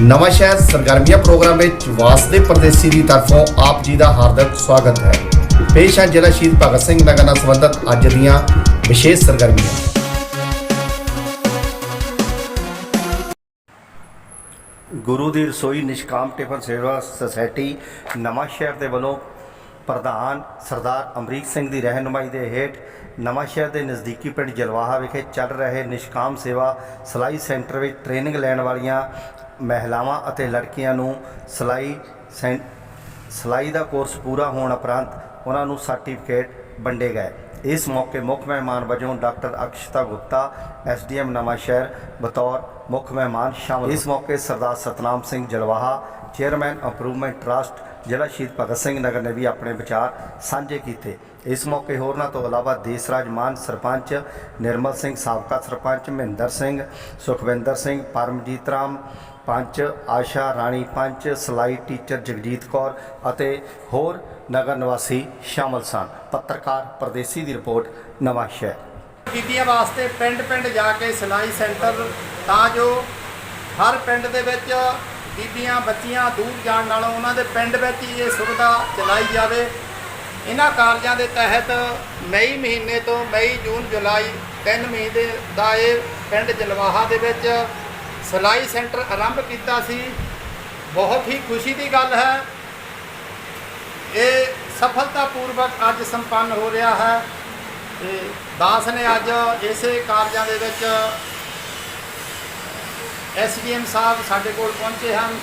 ਨਵਾਂ ਸ਼ਹਿਰ ਸਰਗਰਮੀਆਂ ਪ੍ਰੋਗਰਾਮ ਵਿੱਚ ਵਾਸਦੇ ਪਰਦੇਸੀ ਦੀ ਤਰਫੋਂ ਆਪ ਜੀ ਦਾ ਹਾਰਦਿਕ ਸਵਾਗਤ ਹੈ। ਪੇਸ਼ ਹੈ ਜ਼ਿਲ੍ਹਾ ਸ਼ਹੀਦ ਭਗਤ ਸਿੰਘ ਨਗਰ ਨਾਲ ਸੰਬੰਧਿਤ ਅੱਜ ਦੀਆਂ ਵਿਸ਼ੇਸ਼ ਸਰਗਰਮੀਆਂ। ਗੁਰੂ ਦੀ ਰਸੋਈ ਨਿਸ਼ਕਾਮ ਟਿਫਨ ਸੇਵਾ ਸੁਸਾਇਟੀ ਨਵਾਂ ਸ਼ਹਿਰ ਦੇ ਵੱਲੋਂ ਪ੍ਰਧਾਨ ਸਰਦਾਰ ਅਮਰੀਕ ਸਿੰਘ ਦੀ ਰਹਿਨੁਮਾਈ ਦੇ ਹੇਠ ਨਵਾਂਸ਼ਹਿਰ ਦੇ ਨਜ਼ਦੀਕੀ ਪਿੰਡ ਜਲਵਾਹਾ ਵਿਖੇ ਚੱਲ ਰਹੇ ਨਿਸ਼ਕਾਮ ਸੇਵਾ ਸਿਲਾਈ ਸੈਂਟਰ ਵਿੱਚ ਟ੍ਰੇਨਿੰਗ ਲੈਣ ਵਾਲੀਆਂ ਮਹਿਲਾਵਾਂ ਅਤੇ ਲੜਕੀਆਂ ਨੂੰ ਸਿਲਾਈ ਸੈਂ, ਸਿਲਾਈ ਦਾ ਕੋਰਸ ਪੂਰਾ ਹੋਣ ਉਪਰੰਤ ਉਹਨਾਂ ਨੂੰ ਸਰਟੀਫਿਕੇਟ ਵੰਡੇ ਗਏ। ਇਸ ਮੌਕੇ ਮੁੱਖ ਮਹਿਮਾਨ ਵਜੋਂ ਡਾਕਟਰ ਅਕਸ਼ਤਾ ਗੁਪਤਾ ਐਸਡੀਐਮ ਨਵਾਂ ਸ਼ਹਿਰ ਬਤੌਰ ਮੁੱਖ ਮਹਿਮਾਨ ਸ਼ਾਮਲ ਇਸ ਮੌਕੇ Sardar Satnam Singh Jalwaha chairman improvement trust ਜ਼ਿਲ੍ਹਾ ਸ਼ਹੀਦ ਭਗਤ ਸਿੰਘ ਨਗਰ ਨੇ ਵੀ ਆਪਣੇ ਵਿਚਾਰ ਸਾਂਝੇ ਕੀਤੇ। ਇਸ ਮੌਕੇ ਹੋਰਨਾਂ ਤੋਂ ਇਲਾਵਾ ਦੇਸਰਾਜ ਮਾਨ ਸਰਪੰਚ, ਨਿਰਮਲ ਸਿੰਘ ਸਾਬਕਾ ਸਰਪੰਚ, ਮਹਿੰਦਰ ਸਿੰਘ, ਸੁਖਵਿੰਦਰ ਸਿੰਘ, ਪਰਮਜੀਤ ਰਾਮ ਪੰਚ, ਆਸ਼ਾ ਰਾਣੀ ਪੰਚ, ਸਲਾਈ ਟੀਚਰ ਜਗਜੀਤ ਕੌਰ ਅਤੇ ਹੋਰ ਨਗਰ ਨਿਵਾਸੀ ਸ਼ਾਮਲ ਸਨ। ਪੱਤਰਕਾਰ ਪਰਦੇਸੀ ਦੀ ਰਿਪੋਰਟ, ਨਵਾਂ ਸ਼ਹਿਰ। ਬੀਬੀਆਂ ਵਾਸਤੇ ਪਿੰਡ ਪਿੰਡ ਜਾ ਕੇ ਸਿਲਾਈ ਸੈਂਟਰ ਤਾਂ ਜੋ ਹਰ ਪਿੰਡ ਦੇ ਵਿੱਚ ਬੀਬੀਆਂ, ਬੱਚੀਆਂ ਦੂਰ ਜਾਣ ਨਾਲੋਂ ਉਹਨਾਂ ਦੇ ਪਿੰਡ ਵਿੱਚ ਹੀ ਇਹ ਸੁਵਿਧਾ ਚਲਾਈ ਜਾਵੇ। ਇਹਨਾਂ ਕਾਰਜਾਂ ਦੇ ਤਹਿਤ ਮਈ ਮਹੀਨੇ ਤੋਂ ਮਈ, ਜੂਨ, ਜੁਲਾਈ ਤਿੰਨ ਮਹੀਨੇ ਦਾ ਇਹ ਪਿੰਡ ਜਲਵਾਹਾ ਦੇ ਵਿੱਚ ਸਿਲਾਈ ਸੈਂਟਰ ਆਰੰਭ ਕੀਤਾ ਸੀ। ਬਹੁਤ ਹੀ ਖੁਸ਼ੀ ਦੀ ਗੱਲ ਹੈ। ਇਹ ਸਫਲਤਾਪੂਰਵਕ ਅੱਜ ਸੰਪੰਨ ਹੋ ਰਿਹਾ ਹੈ ਤੇ ਦਾਸ ਨੇ ਅੱਜ ਇਸੇ ਕਾਰਜਾਂ ਦੇ ਵਿੱਚ ਐਸਡੀਐਮ ਸਾਹਿਬ ਸਾਡੇ ਕੋਲ ਪਹੁੰਚੇ ਹਨ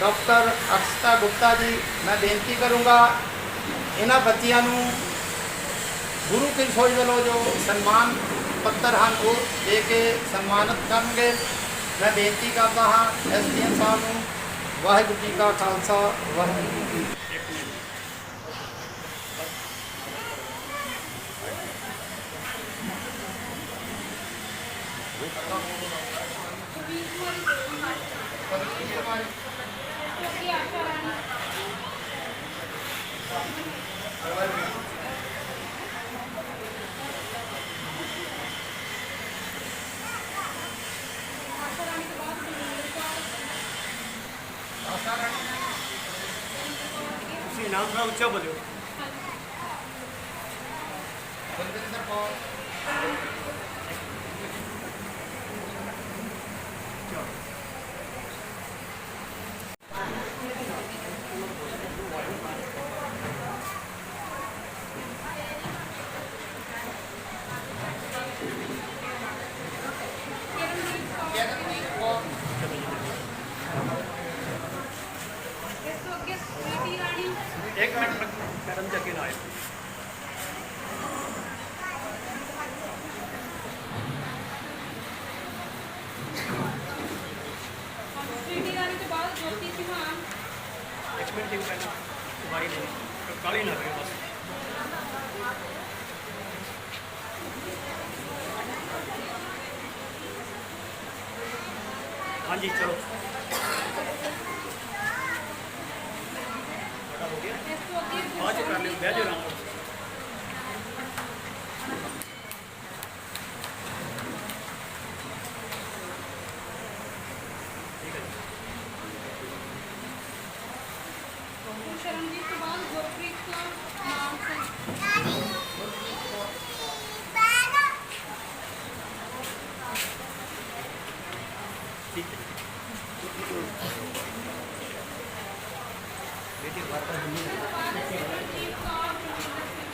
ਡਾਕਟਰ ਅਕਸ਼ਤਾ ਗੁਪਤਾ ਜੀ, ਮੈਂ ਬੇਨਤੀ ਕਰੂੰਗਾ, ਇਹਨਾਂ ਬੱਚੀਆਂ ਨੂੰ ਗੁਰੂ ਕੀ ਫੌਜ ਵੱਲੋਂ ਜੋ ਸਨਮਾਨ ਪੱਤਰ ਹਨ, ਉਹ ਦੇ ਕੇ ਸਨਮਾਨਿਤ ਕਰਨਗੇ ਮੈਂ ਬੇਨਤੀ ਕਰਦਾ ਹਾਂ ਐਸਡੀਐਮ ਸਾਹਿਬ ਨੂੰ, ਵਾਹਿਗੁਰੂ ਜੀ ਕਾ ਖਾਲਸਾ, ਵਾਹਿਗੁਰੂ ਜੀ ਕੀ ਫਤਿਹ। ਤੁਸੀਂ ਨਾਮ ਥੋੜਾ ਉੱਚਾ ਬੋਲਿਓ ਬਲਵਿੰਦਰ ਕੌਰ ਇੱਕ ਮਿੰਟ ਮੈਡਮ ਜੀ ਅੱਗੇ ਨਾ ਆਏ ਇੱਕ ਮਿੰਟ ਦੀ ਮੈਡਮ ਵਾਰੀ ਦੇ ਕਾਲੀ ਨਾ ਕਰੇ ਬਸ। ਹਾਂਜੀ ਚਲੋ ਤੁਹਾਡਾ ਹੋ ਗਿਆ ਬਾਅਦ ਚ ਕਰ ਲਿਓ ਬਹਿ ਜਾਓ ਆਰਾਮ ਨਾਲ ਠੀਕ ਹੈ ਜੀ ਸ਼ਰਨਜੀਤ ਤੋਂ ਬਾਅਦ ਗੁਰਪ੍ਰੀਤ ਕੌਰ ਨਾਮ ਸਿੰਘ ਠੀਕ ਹੈ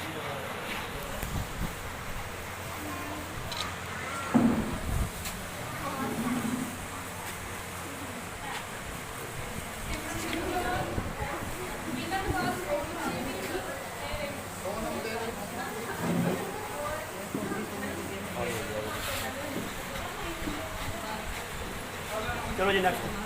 ਚਲੋ ਜੀ ਨੈਕਸਟ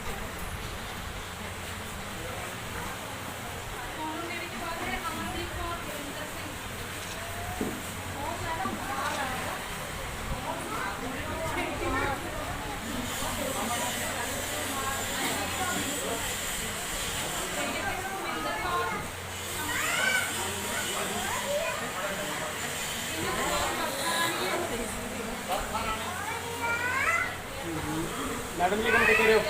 ਮੈਡਮ ਜੀ ਕੰਮ ਕਰਿਓ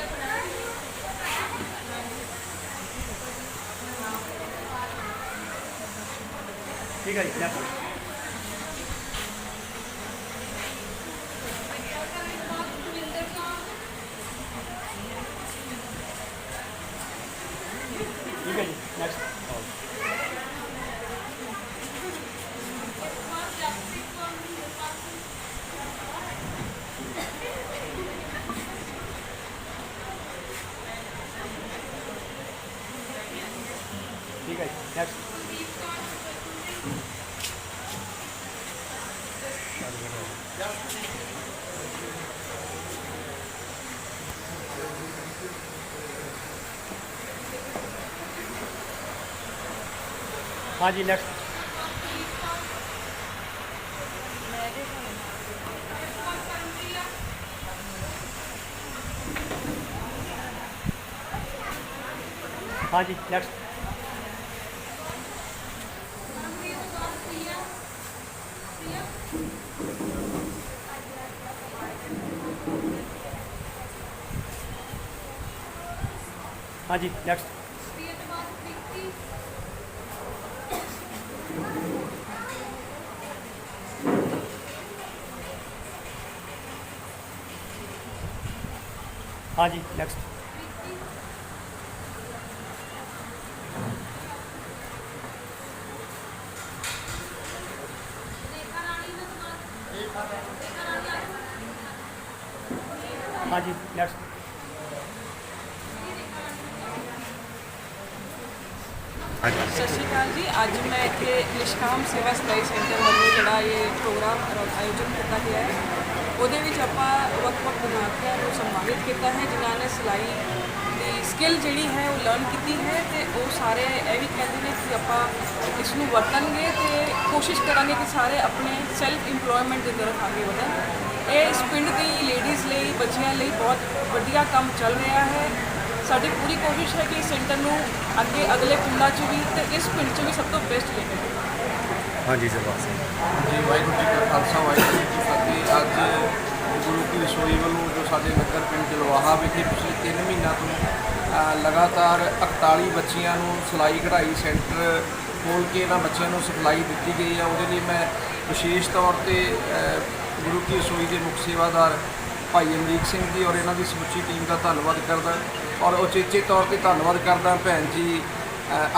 ਠੀਕ ਹੈ ਜੀ ਸੁਪਰਕੁੰਡੀ ਹਾਂਜੀ ਨੈਕਸਟ ਕਰਮਪ੍ਰਿਆ ਹਾਂਜੀ ਨੈਕਸਟ ਹਾਂਜੀ ਨੈਕਸਟ ਪ੍ਰੀਤੀ ਰੇਖਾ ਰਾਣੀ ਨਸਮਾਨ ਰੇਖਾ ਰਾਣੀ ਹਾਂਜੀ ਨੈਕਸਟ ਸਤਿ ਸ਼੍ਰੀ ਅਕਾਲ ਜੀ। ਅੱਜ ਮੈਂ ਇੱਥੇ ਨਿਸ਼ਕਾਮ ਸੇਵਾ ਸਿਲਾਈ ਸੈਂਟਰ ਵੱਲੋਂ ਜਿਹੜਾ ਇਹ ਪ੍ਰੋਗਰਾਮ ਆਯੋਜਨ ਕੀਤਾ ਗਿਆ ਹੈ। ਉਹਦੇ ਵਿੱਚ ਆਪਾਂ ਵੱਖ-ਵੱਖ ਵਿਦਿਆਰਥੀਆਂ ਨੂੰ ਸਨਮਾਨਿਤ ਕੀਤਾ ਹੈ, ਜਿਨ੍ਹਾਂ ਨੇ ਸਿਲਾਈ ਦੀ ਸਕਿੱਲ ਜਿਹੜੀ ਹੈ ਉਹ ਲਰਨ ਕੀਤੀ ਹੈ ਤੇ ਉਹ ਸਾਰੇ ਇਹ ਵੀ ਕਹਿੰਦੇ ਨੇ ਕਿ ਆਪਾਂ ਇਸ ਨੂੰ ਵਰਤਣਗੇ ਤੇ ਕੋਸ਼ਿਸ਼ ਕਰਾਂਗੇ ਕਿ ਸਾਰੇ ਆਪਣੇ ਸੈਲਫ ਇੰਪਲੋਇਮੈਂਟ ਦੀ ਤਰਫ ਅੱਗੇ ਵਧਣ। ਇਹ ਇਸ ਪਿੰਡ ਦੀ ਲੇਡੀਜ਼ ਲਈ, ਬੱਚਿਆਂ ਲਈ ਬਹੁਤ ਵਧੀਆ ਕੰਮ ਚੱਲ ਰਿਹਾ ਹੈ। ਸਾਡੀ ਪੂਰੀ ਕੋਸ਼ਿਸ਼ ਹੈ ਕਿ ਇਸ ਸੈਂਟਰ ਨੂੰ ਅੱਗੇ ਅਗਲੇ ਪਿੰਡਾਂ 'ਚ ਵੀ ਤੇ ਇਸ ਪਿੰਡ 'ਚ ਵੀ ਸਭ ਤੋਂ ਬੈਸਟ ਲੈ ਕੇ ਜਾਈਏ ਹਾਂਜੀ ਸਰਦਾਰ ਸਿੰਘ ਜੀ ਵਾਹਿਗੁਰੂ ਜੀ ਕਾ ਖਾਲਸਾ ਵਾਹਿਗੁਰੂ ਜੀ ਕੀ ਫਤਿਹ। ਅੱਜ ਗੁਰੂ ਕੀ ਰਸੋਈ ਵੱਲੋਂ ਜੋ ਸਾਡੇ ਨਗਰ ਪਿੰਡ ਜਲਵਾਹਾ ਵਿਖੇ ਪਿਛਲੇ 3 ਮਹੀਨਿਆਂ ਤੋਂ ਅ, ਲਗਾਤਾਰ 41 ਬੱਚੀਆਂ ਨੂੰ ਸਿਲਾਈ ਕਢਾਈ ਸੈਂਟਰ ਖੋਲ ਕੇ ਇਹਨਾਂ ਬੱਚਿਆਂ ਨੂੰ ਸਿਖਲਾਈ ਦਿੱਤੀ ਗਈ ਆ। ਉਹਦੇ ਲਈ ਮੈਂ ਵਿਸ਼ੇਸ਼ ਤੌਰ ਤੇ ਅ, ਗੁਰੂ ਕੀ ਰਸੋਈ ਦੇ ਮੁੱਖ ਸੇਵਾਦਾਰ ਭਾਈ ਅਮਰੀਕ ਸਿੰਘ ਜੀ ਔਰ ਇਹਨਾਂ ਦੀ ਸਮੁੱਚੀ ਟੀਮ ਦਾ ਧੰਨਵਾਦ ਕਰਦਾ। ਔਰ ਉਚੇਚੇ ਤੌਰ ਤੇ ਧੰਨਵਾਦ ਕਰਦਾ ਭੈਣ ਜੀ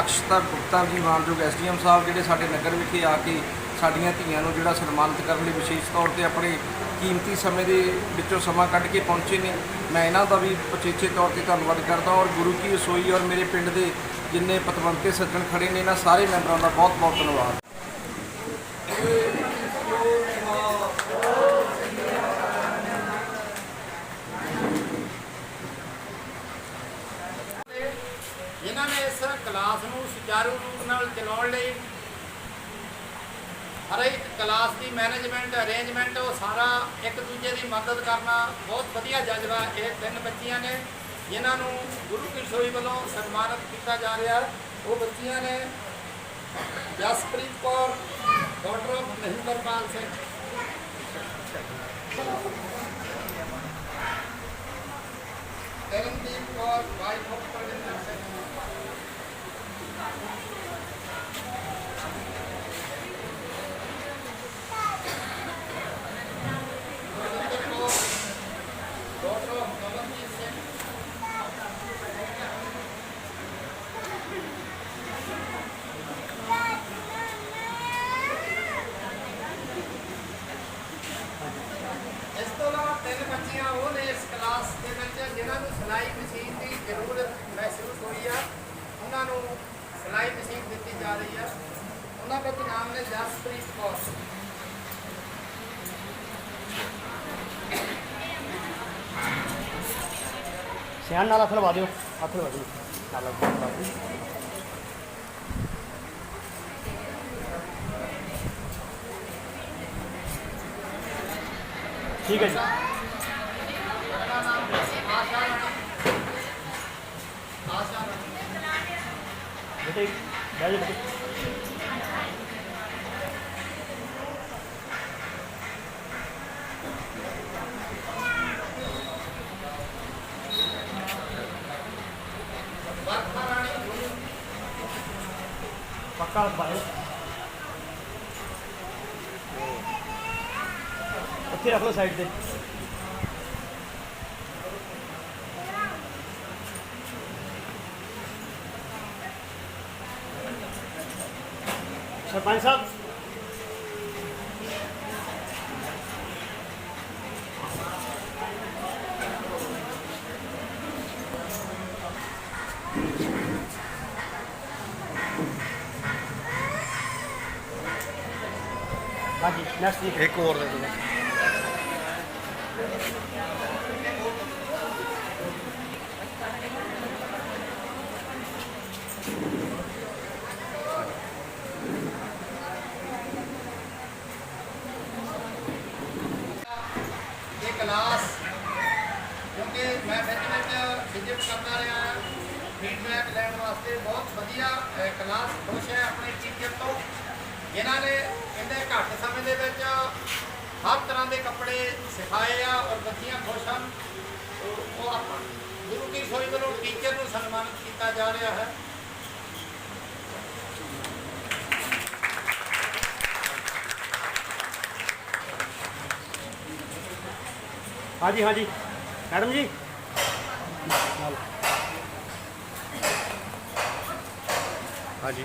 ਅਕਸ਼ਤਾ ਗੁਪਤਾ ਜੀ, ਮਾਨਯੋਗ ਐਸਡੀਐਮ ਸਾਹਿਬ ਜਿਹੜੇ ਸਾਡੇ ਨਗਰ ਵਿਖੇ ਆ ਕੇ ਸਾਡੀਆਂ ਧੀਆਂ ਨੂੰ ਜਿਹੜਾ ਸਨਮਾਨਿਤ ਕਰਨ ਲਈ ਵਿਸ਼ੇਸ਼ ਤੌਰ ਤੇ ਆਪਣੇ ਕੀਮਤੀ ਸਮੇਂ ਦੇ ਵਿੱਚੋਂ ਸਮਾਂ ਕੱਢ ਕੇ ਪਹੁੰਚੇ ਨੇ। ਮੈਂ ਇਹਨਾਂ ਦਾ ਵੀ ਉਚੇਚੇ ਤੌਰ ਤੇ ਧੰਨਵਾਦ ਕਰਦਾ ਔਰ ਗੁਰੂ ਕੀ ਰਸੋਈ ਔਰ ਮੇਰੇ ਪਿੰਡ ਦੇ ਜਿੰਨੇ ਪਤਵੰਤੇ ਸੱਜਣ ਖੜੇ ਨੇ, ਇਹਨਾਂ ਸਾਰੇ ਮੈਂਬਰਾਂ ਦਾ ਬਹੁਤ ਬਹੁਤ ਧੰਨਵਾਦ ਜਿਨ੍ਹਾਂ ਨੇ ਇਸ ਕਲਾਸ ਨੂੰ ਸੁਚਾਰੂ ਰੂਪ ਨਾਲ ਚਲਾਉਣ ਲਈ ਹਰ ਇੱਕ ਕਲਾਸ ਦੀ ਮੈਨੇਜਮੈਂਟ, ਅਰੇਂਜਮੈਂਟ, ਉਹ ਸਾਰਾ ਇੱਕ ਦੂਜੇ ਦੀ ਮਦਦ ਕਰਨਾ ਬਹੁਤ ਵਧੀਆ ਜਜ਼ਬਾ ਇਹ ਤਿੰਨ ਬੱਚੀਆਂ ਨੇ, ਜਿਨ੍ਹਾਂ ਨੂੰ ਗੁਰੂ ਕਿਸ਼ੋਰੀ ਵੱਲੋਂ ਸਨਮਾਨਿਤ ਕੀਤਾ ਜਾ ਰਿਹਾ। ਉਹ ਬੱਚੀਆਂ ਨੇ Jaspreet Kaur daughter of Mahinderpal Singh. Tarandeep Kaur wife of Parvinder Singh Gurvinder Kaur daughter of Kamaljit Singh ਇਸ ਤੋਂ ਇਲਾਵਾ ਤਿੰਨ ਬੱਚੀਆਂ, ਉਹ ਨੇ ਇਸ ਕਲਾਸ ਦੇ ਵਿੱਚ ਜਿਨ੍ਹਾਂ ਨੂੰ ਸਿਲਾਈ ਮਸ਼ੀਨ ਦੀ ਜ਼ਰੂਰਤ ਮਹਿਸੂਸ ਹੋਈ ਆ, ਉਹਨਾਂ ਨੂੰ ਸਿਲਾਈ ਮਸ਼ੀਨ ਦਿੱਤੀ ਜਾ ਰਹੀ ਆ। ਉਹਨਾਂ ਵਿੱਚ ਨਾਮ ਨੇ? ਜਸਪ੍ਰੀਤ ਕੌਰ। ਸਿਆਣ ਨਾਲ ਹੱਥ ਲਵਾ ਦਿਓ। ਹੱਥ ਲਵਾ ਦਿਓ। ਨਾਲ ਲਵਾ ਦਿਓ। ਠੀਕ ਹੈ ਜੀ। 大丈夫？パカンバイお手はこのサイドで ਸਾਹਿਬ ਹਾਂਜੀ ਨੈਕਸਟ ਜੀ ਇੱਕ ਹੋਰ ਦੇ ਦਿਓ ਇਹ ਕਲਾਸ ਕਿਉਂਕਿ ਮੈਂ ਵਿੱਚ ਵਿੱਚ ਵਿਜ਼ਿਟ ਕਰਦਾ ਰਿਹਾ ਫੀਡਬੈਕ ਲੈਣ ਵਾਸਤੇ ਬਹੁਤ ਵਧੀਆ ਅਹ, ਕਲਾਸ ਖੁਸ਼ ਹੈ ਆਪਣੇ ਟੀਚਰ ਤੋਂ ਜਿਨ੍ਹਾਂ ਨੇ ਇੰਨੇ ਘੱਟ ਸਮੇਂ ਦੇ ਵਿੱਚ ਹਰ ਤਰ੍ਹਾਂ ਦੇ ਕੱਪੜੇ ਸਿਖਾਏ ਆ ਔਰ ਬੱਚੀਆਂ ਖੁਸ਼ ਹਨ, ਉਹ ਆਪਾਂ ਗੁਰੂ ਕੀ ਰਸੋਈ ਵੱਲੋਂ ਟੀਚਰ ਨੂੰ ਸਨਮਾਨਿਤ ਕੀਤਾ ਜਾ ਰਿਹਾ ਹੈ। ਹਾਂਜੀ ਹਾਂਜੀ। ਮੈਡਮ ਜੀ। ਹਾਂਜੀ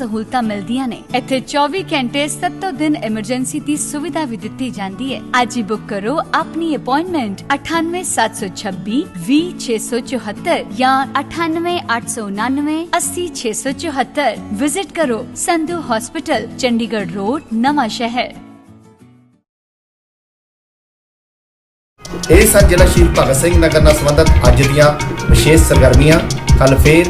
ਸਹੂਲਤਾਂ ਮਿਲਦੀਆਂ ਨੇ ਇੱਥੇ 24 ਘੰਟੇ 7 ਦਿਨ ਐਮਰਜੈਂਸੀ ਦੀ ਸੁਵਿਧਾ ਵੀ ਦਿੱਤੀ ਜਾਂਦੀ ਹੈ ਅੱਜ ਹੀ ਬੁੱਕ ਕਰੋ ਆਪਣੀ ਅਪਾਇੰਟਮੈਂਟ 98726 20674 ਜਾਂ 98899 80674 ਵਿਜ਼ਿਟ ਕਰੋ ਸੰਧੂ ਹਸਪੀਟਲ ਚੰਡੀਗੜ੍ਹ ਰੋਡ ਨਵਾਂ ਸ਼ਹਿਰ ਇਹ ਸਨ ਜ਼ਿਲ੍ਹਾ ਸ਼ਹੀਦ ਭਗਤ ਸਿੰਘ ਨਗਰ ਨਾਲ ਸੰਬੰਧਿਤ ਅੱਜ ਦੀਆਂ ਵਿਸ਼ੇਸ਼ ਸਰਗਰਮੀਆਂ ਕੱਲ ਫੇਰ